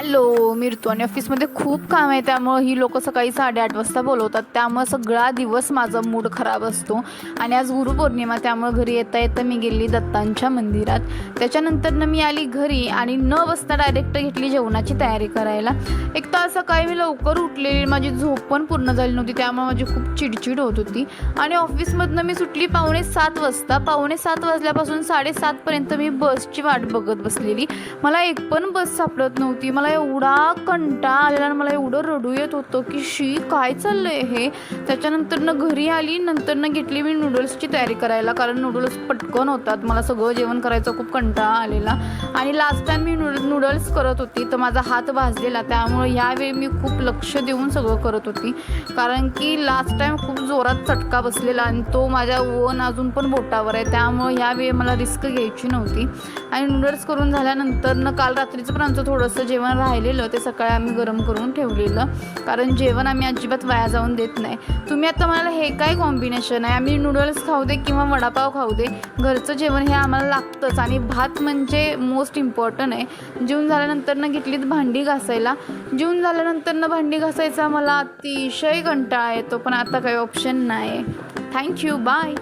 Hello मी ऋतू आणि ऑफिसमध्ये खूप काम आहे त्यामुळं ही लोक सकाळी साडेआठ वाजता बोलवतात. त्यामुळं सगळा दिवस माझा मूड खराब असतो. आणि आज गुरुपौर्णिमा त्यामुळं घरी येता येता मी गेली दत्तांच्या मंदिरात. त्याच्यानंतरनं मी आली घरी आणि न बसता डायरेक्ट घेतली जेवणाची तयारी करायला. एक तर सकाळी मी लवकर उठलेली माझी झोप पण पूर्ण झाली नव्हती त्यामुळे माझी खूप चिडचिड होत होती. आणि ऑफिसमधनं मी सुटली पावणे सात वाजता. पावणे सात वाजल्यापासून साडेसातपर्यंत मी बसची वाट बघत बसलेली. मला एक पण बस सापडत नव्हती. मला एवढा कंटाळा आलेला आणि मला एवढं रडू येत होतं की शी काय चाललंय हे? त्याच्यानंतरनं घरी आली नंतरनं घेतली मी नूडल्सची तयारी करायला. कारण नूडल्स पटकन होतात. मला सगळं जेवण करायचं खूप कंटाळा आलेला. आणि लास्ट टाईम मी नूड नूडल्स करत होती तर माझा हात भाजलेला. त्यामुळे ह्यावेळी मी खूप लक्ष देऊन सगळं करत होती. कारण की लास्ट टाईम खूप जोरात चटका बसलेला आणि तो माझ्या ओन अजून पण बोटावर आहे. त्यामुळे ह्यावेळी मला रिस्क घ्यायची नव्हती. आणि नूडल्स करून झाल्यानंतर न काल रात्रीचं पण आमचं थोडंसं जेवण राहिलेलं ते सकाळी आम्ही गरम करून ठेवलेलं. कारण जेवण आम्ही अजिबात वाया जाऊन देत नाही. तुम्ही आता म्हणाला हे काय कॉम्बिनेशन आहे? आम्ही नूडल्स खाऊ दे किंवा वडापाव खाऊ दे घरचं जेवण हे आम्हाला लागतंच. आणि भात म्हणजे मोस्ट इम्पॉर्टंट आहे. जेवण झाल्यानंतरनं घेतलीत भांडी घासायला. जेवण झाल्यानंतरनं भांडी घासायचा मला अतिशय कंटाळा येतो पण आता काही ऑप्शन नाही थँक्यू बाय